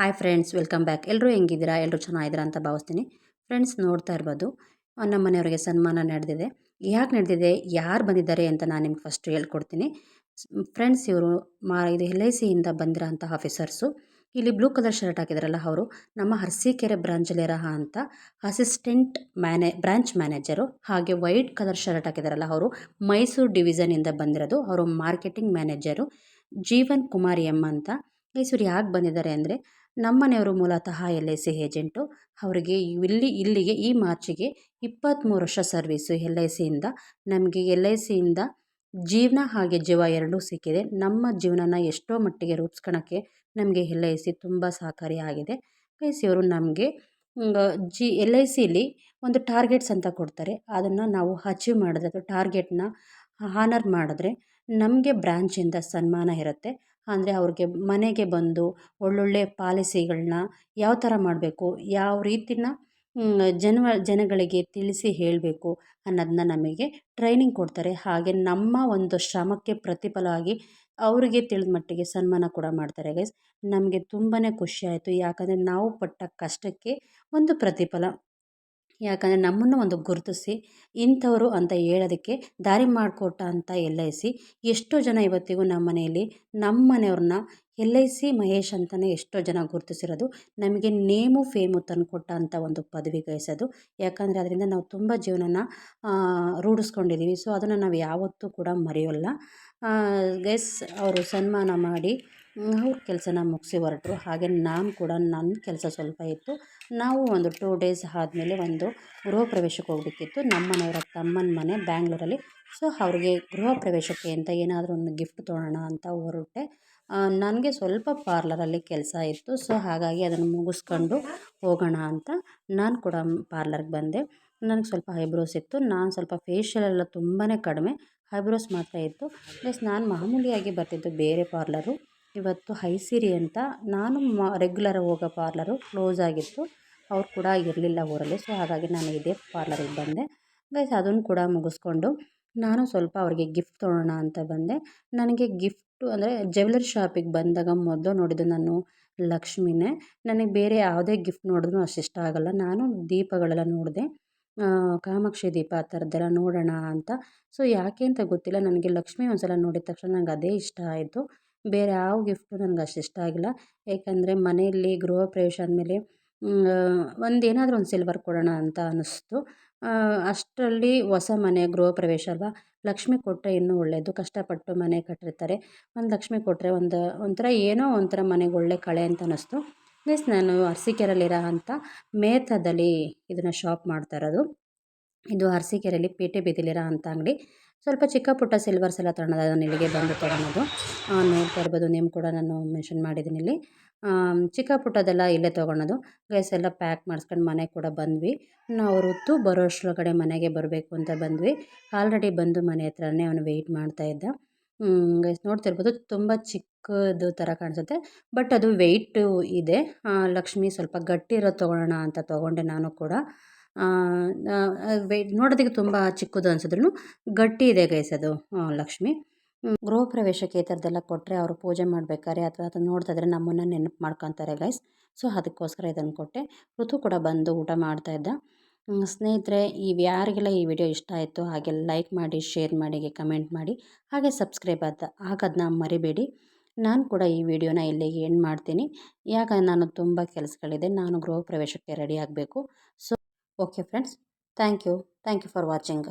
hi friends welcome back ಎಲ್ಲರೂ ಹೆಂಗಿದ್ದೀರಾ ಎಲ್ಲರೂ ಚೆನ್ನಾಗಿದ್ದೀರಾ ಅಂತ ಭಾವಿಸ್ತೀನಿ ಫ್ರೆಂಡ್ಸ್ ನೋಡ್ತಾ ಇರ್ಬೋದು ನಮ್ಮ ಮನೆಯವರಿಗೆ ಸನ್ಮಾನ ನಡೆದಿದೆ ಯಾಕೆ ನಡೆದಿದೆ ಯಾರು ಬಂದಿದ್ದಾರೆ ಅಂತ ನಾನು ನಿಮ್ಗೆ ಫಸ್ಟ್ ಹೇಳ್ಕೊಡ್ತೀನಿ ಫ್ರೆಂಡ್ಸ್ ಇವರು ಮಾ ಇದು ಎಲ್ ಐ ಸಿಯಿಂದ ಬಂದಿರೋಂಥ ಆಫೀಸರ್ಸು ಇಲ್ಲಿ ಬ್ಲೂ ಕಲರ್ ಶರ್ಟ್ ಹಾಕಿದಾರಲ್ಲ ಅವರು ನಮ್ಮ ಹರ್ಸಿಕೆರೆ ಬ್ರಾಂಚಲ್ಲಿ ಅಂತ ಅಸಿಸ್ಟೆಂಟ್ ಮ್ಯಾನೇ ಬ್ರಾಂಚ್ ಮ್ಯಾನೇಜರು ಹಾಗೆ ವೈಟ್ ಕಲರ್ ಶರ್ಟ್ ಹಾಕಿದಾರಲ್ಲ ಅವರು ಮೈಸೂರು ಡಿವಿಷನಿಂದ ಬಂದಿರೋದು ಅವರು ಮಾರ್ಕೆಟಿಂಗ್ ಮ್ಯಾನೇಜರು ಜೀವನ್ ಕುಮಾರ್ ಎಮ್ಮ ಅಂತ ಮೈಸೂರು ಯಾಕೆ ಬಂದಿದ್ದಾರೆ ಅಂದರೆ ನಮ್ಮನೆಯವರು ಮೂಲತಃ ಎಲ್ ಐ ಸಿ ಏಜೆಂಟು ಅವರಿಗೆ ಇಲ್ಲಿ ಇಲ್ಲಿಗೆ ಈ ಮಾರ್ಚಿಗೆ ಇಪ್ಪತ್ತ್ಮೂರು ವರ್ಷ ಸರ್ವೀಸು ಎಲ್ ಐ ಸಿಯಿಂದ ನಮಗೆ ಎಲ್ ಐ ಸಿಯಿಂದ ಜೀವನ ಹಾಗೆ ಜೀವ ಎರಡೂ ಸಿಕ್ಕಿದೆ ನಮ್ಮ ಜೀವನನ ಎಷ್ಟೋ ಮಟ್ಟಿಗೆ ರೂಪಿಸ್ಕೊಳಕ್ಕೆ ನಮಗೆ ಎಲ್ ಐ ಸಿ ತುಂಬ ಸಹಕಾರಿಯಾಗಿದೆ ಎಲ್ ಐ ಸಿಯವರು ನಮಗೆ ಜಿ ಎಲ್ ಐ ಸಿಲಿ ಒಂದು ಟಾರ್ಗೆಟ್ಸ್ ಅಂತ ಕೊಡ್ತಾರೆ ಅದನ್ನು ನಾವು ಅಚೀವ್ ಮಾಡಿದ್ರೆ ಅಥವಾ ಟಾರ್ಗೆಟ್ನ ಹಾನರ್ ಮಾಡಿದ್ರೆ ನಮಗೆ ಬ್ರ್ಯಾಂಚಿಂದ ಸನ್ಮಾನ ಇರುತ್ತೆ ಅಂದರೆ ಅವ್ರಿಗೆ ಮನೆಗೆ ಬಂದು ಒಳ್ಳೊಳ್ಳೆ ಪಾಲಿಸಿಗಳನ್ನ ಯಾವ ಥರ ಮಾಡಬೇಕು ಯಾವ ರೀತಿನ ಜನ ಜನಗಳಿಗೆ ತಿಳಿಸಿ ಹೇಳಬೇಕು ಅನ್ನೋದನ್ನ ನಮಗೆ ಟ್ರೈನಿಂಗ್ ಕೊಡ್ತಾರೆ ಹಾಗೆ ನಮ್ಮ ಒಂದು ಶ್ರಮಕ್ಕೆ ಪ್ರತಿಫಲ ಆಗಿ ಅವರಿಗೆ ತಿಳಿದ ಮಟ್ಟಿಗೆ ಸನ್ಮಾನ ಕೂಡ ಮಾಡ್ತಾರೆ ಗೈಸ್ ನಮಗೆ ತುಂಬಾ ಖುಷಿಯಾಯಿತು ಯಾಕಂದರೆ ನಾವು ಪಟ್ಟ ಕಷ್ಟಕ್ಕೆ ಒಂದು ಪ್ರತಿಫಲ ಯಾಕಂದರೆ ನಮ್ಮನ್ನು ಒಂದು ಗುರುತಿಸಿ ಇಂಥವರು ಅಂತ ಹೇಳೋದಕ್ಕೆ ದಾರಿ ಮಾಡಿಕೊಟ್ಟ ಅಂತ ಎಲ್ ಐ ಸಿ ಎಷ್ಟೋ ಜನ ಇವತ್ತಿಗೂ ನಮ್ಮ ಮನೆಯಲ್ಲಿ ನಮ್ಮ ಮನೆಯವ್ರನ್ನ ಎಲ್ ಐ ಸಿ ಮಹೇಶ್ ಅಂತಲೇ ಎಷ್ಟೋ ಜನ ಗುರುತಿಸಿರೋದು ನಮಗೆ ನೇಮು ಫೇಮು ತಂದುಕೊಟ್ಟ ಅಂತ ಒಂದು ಪದವಿ ಗೈಸೋದು ಯಾಕಂದರೆ ಅದರಿಂದ ನಾವು ತುಂಬ ಜೀವನನ ರೂಢಿಸ್ಕೊಂಡಿದ್ದೀವಿ ಸೊ ಅದನ್ನು ನಾವು ಯಾವತ್ತೂ ಕೂಡ ಮರೆಯೋಲ್ಲ ಗೆಸ್ ಅವರು ಸನ್ಮಾನ ಮಾಡಿ ಅವ್ರ ಕೆಲಸನ ಮುಗಿಸಿ ಹೊರಟ್ರು ಹಾಗೆ ನಾನು ಕೂಡ ನನ್ನ ಕೆಲಸ ಸ್ವಲ್ಪ ಇತ್ತು ನಾವು ಒಂದು ಟೂ ಡೇಸ್ ಆದಮೇಲೆ ಒಂದು ಗೃಹ ಪ್ರವೇಶಕ್ಕೆ ಹೋಗಬೇಕಿತ್ತು ನಮ್ಮ ಮನೆಯವರ ತಮ್ಮನ ಮನೆ ಬ್ಯಾಂಗ್ಳೂರಲ್ಲಿ ಸೊ ಅವ್ರಿಗೆ ಗೃಹ ಪ್ರವೇಶಕ್ಕೆ ಅಂತ ಏನಾದರೂ ಒಂದು ಗಿಫ್ಟ್ ತೊಗೊಳ್ಳೋಣ ಅಂತ ಹೊರಟೆ ನನಗೆ ಸ್ವಲ್ಪ ಪಾರ್ಲರಲ್ಲಿ ಕೆಲಸ ಇತ್ತು ಸೊ ಹಾಗಾಗಿ ಅದನ್ನು ಮುಗಿಸ್ಕೊಂಡು ಹೋಗೋಣ ಅಂತ ನಾನು ಕೂಡ ಪಾರ್ಲರ್ಗೆ ಬಂದೆ ನನಗೆ ಸ್ವಲ್ಪ ಐಬ್ರೋಸ್ ಇತ್ತು ನಾನು ಸ್ವಲ್ಪ ಫೇಶಿಯಲ್ ಎಲ್ಲ ತುಂಬಾ ಕಡಿಮೆ ಐಬ್ರೋಸ್ ಮಾತ್ರ ಇತ್ತು ಪ್ಲಸ್ ನಾನು ಮಾಮೂಲಿಯಾಗಿ ಬರ್ತಿದ್ದು ಬೇರೆ ಪಾರ್ಲರು ಇವತ್ತು ಹೈಸಿರಿ ಅಂತ ನಾನು ಮ ರೆಗ್ಯುಲರ್ ಹೋಗೋ ಪಾರ್ಲರು ಕ್ಲೋಸ್ ಆಗಿತ್ತು ಅವ್ರು ಕೂಡ ಇರಲಿಲ್ಲ ಊರಲ್ಲಿ ಸೊ ಹಾಗಾಗಿ ನಾನು ಇದೇ ಪಾರ್ಲರಿಗೆ ಬಂದೆ ಗೈಸ್ ಅದನ್ನು ಕೂಡ ಮುಗಿಸ್ಕೊಂಡು ನಾನು ಸ್ವಲ್ಪ ಅವ್ರಿಗೆ ಗಿಫ್ಟ್ ತೊಗೊಳೋಣ ಅಂತ ಬಂದೆ ನನಗೆ ಗಿಫ್ಟು ಅಂದರೆ ಜ್ಯುವೆಲ್ಲರಿ ಶಾಪಿಗೆ ಬಂದಾಗ ಮೊದಲು ನೋಡಿದ್ದು ನಾನು ಲಕ್ಷ್ಮಿನೇ ನನಗೆ ಬೇರೆ ಯಾವುದೇ ಗಿಫ್ಟ್ ನೋಡಿದ್ರು ಅಷ್ಟು ಇಷ್ಟ ಆಗೋಲ್ಲ ನಾನು ದೀಪಗಳೆಲ್ಲ ನೋಡಿದೆ ಕಾಮಾಕ್ಷಿ ದೀಪ ಆ ಥರದ್ದೆಲ್ಲ ನೋಡೋಣ ಅಂತ ಸೊ ಯಾಕೆ ಅಂತ ಗೊತ್ತಿಲ್ಲ ನನಗೆ ಲಕ್ಷ್ಮಿ ಒಂದ್ಸಲ ನೋಡಿದ ತಕ್ಷಣ ನನಗೆ ಅದೇ ಇಷ್ಟ ಆಯಿತು ಬೇರೆ ಯಾವ ಗಿಫ್ಟು ನನಗೆ ಅಷ್ಟು ಇಷ್ಟ ಆಗಿಲ್ಲ ಏಕೆಂದರೆ ಮನೆಯಲ್ಲಿ ಗೃಹ ಪ್ರವೇಶ ಅಂದಮೇಲೆ ಒಂದು ಏನಾದರೂ ಒಂದು ಸಿಲ್ವರ್ ಕೊಡೋಣ ಅಂತ ಅನ್ನಿಸ್ತು ಅಷ್ಟರಲ್ಲಿ ಹೊಸ ಮನೆ ಗೃಹ ಪ್ರವೇಶ ಅಲ್ವಾ ಲಕ್ಷ್ಮಿ ಕೊಟ್ಟರೆ ಇನ್ನೂ ಒಳ್ಳೆಯದು ಕಷ್ಟಪಟ್ಟು ಮನೆ ಕಟ್ಟಿರ್ತಾರೆ ಒಂದು ಲಕ್ಷ್ಮಿ ಕೊಟ್ಟರೆ ಒಂದು ಒಂಥರ ಏನೋ ಒಂಥರ ಮನೆಗೆ ಒಳ್ಳೆ ಕಳೆ ಅಂತ ಅನ್ನಿಸ್ತು ಪ್ಲೀಸ್ ನಾನು ಅರಸಿಕೆರಲ್ಲಿರೋ ಅಂಥ ಮೇತದಲ್ಲಿ ಇದನ್ನು ಶಾಪ್ ಮಾಡ್ತಾ ಇರೋದು ಇದು ಅರಸೀಕೆರೆಯಲ್ಲಿ ಪೇಟೆ ಬೀದಿಲಿರೋ ಅಂತ ಅಂಗಡಿ ಸ್ವಲ್ಪ ಚಿಕ್ಕ ಪುಟ್ಟ ಸಿಲ್ವರ್ಸ್ ಎಲ್ಲ ತಗೊಳೋದು ನಾನು ಇಲ್ಲಿಗೆ ಬಂದು ತಗೊಳೋದು ನೋಡ್ತಾ ಇರ್ಬೋದು ನೇಮ್ ಕೂಡ ನಾನು ಮೆನ್ಷನ್ ಮಾಡಿದ್ದೀನಿ ಇಲ್ಲಿ ಚಿಕ್ಕ ಪುಟ್ಟದೆಲ್ಲ ಇಲ್ಲೇ ತೊಗೊಳೋದು ಗೈಸ್ ಎಲ್ಲ ಪ್ಯಾಕ್ ಮಾಡಿಸ್ಕೊಂಡು ಮನೆಗೆ ಕೂಡ ಬಂದ್ವಿ ನಾವು ಹೊತ್ತು ಬರೋ ಅಷ್ಟರೊಳಗಡೆ ಮನೆಗೆ ಬರಬೇಕು ಅಂತ ಬಂದ್ವಿ ಆಲ್ರೆಡಿ ಬಂದು ಮನೆ ಹತ್ರನೇ ಅವನು ವೆಯ್ಟ್ ಇದ್ದ ಗೈಸ್ ನೋಡ್ತಿರ್ಬೋದು ತುಂಬ ಚಿಕ್ಕದು ಥರ ಕಾಣಿಸುತ್ತೆ ಬಟ್ ಅದು ವೆಯ್ಟು ಇದೆ ಲಕ್ಷ್ಮಿ ಸ್ವಲ್ಪ ಗಟ್ಟಿ ಇರೋದು ತೊಗೊಳ್ಳೋಣ ಅಂತ ತೊಗೊಂಡೆ ನಾನು ಕೂಡ ನೋಡೋದಕ್ಕೆ ತುಂಬ ಚಿಕ್ಕದು ಅನ್ಸಿದ್ರು ಗಟ್ಟಿ ಇದೆ ಗೈಸ್ ಅದು ಲಕ್ಷ್ಮಿ ಗೃಹ ಪ್ರವೇಶಕ್ಕೆ ಈ ಥರದ್ದೆಲ್ಲ ಕೊಟ್ಟರೆ ಅವರು ಪೂಜೆ ಮಾಡಬೇಕಾದ್ರೆ ಅಥವಾ ಅದನ್ನು ನೋಡ್ತಾ ನಮ್ಮನ್ನು ನೆನಪು ಮಾಡ್ಕೊತಾರೆ ಗೈಸ್ ಸೊ ಅದಕ್ಕೋಸ್ಕರ ಇದನ್ನು ಕೊಟ್ಟೆ ಋತು ಕೂಡ ಬಂದು ಊಟ ಮಾಡ್ತಾ ಇದ್ದ ಸ್ನೇಹಿತರೆ ಈ ಯಾರಿಗೆಲ್ಲ ಈ ವಿಡಿಯೋ ಇಷ್ಟ ಆಯಿತು ಹಾಗೆ ಲೈಕ್ ಮಾಡಿ ಶೇರ್ ಮಾಡಿ ಕಮೆಂಟ್ ಮಾಡಿ ಹಾಗೆ ಸಬ್ಸ್ಕ್ರೈಬ್ ಆದ ಹಾಗದನ್ನ ಮರಿಬೇಡಿ ನಾನು ಕೂಡ ಈ ವಿಡಿಯೋನ ಇಲ್ಲಿಗೆ ಏನು ಮಾಡ್ತೀನಿ ಯಾಕಂದರೆ ನಾನು ತುಂಬ ಕೆಲಸಗಳಿದೆ ನಾನು ಗೃಹ ಪ್ರವೇಶಕ್ಕೆ ರೆಡಿ ಆಗಬೇಕು so okay friends thank you thank you for watching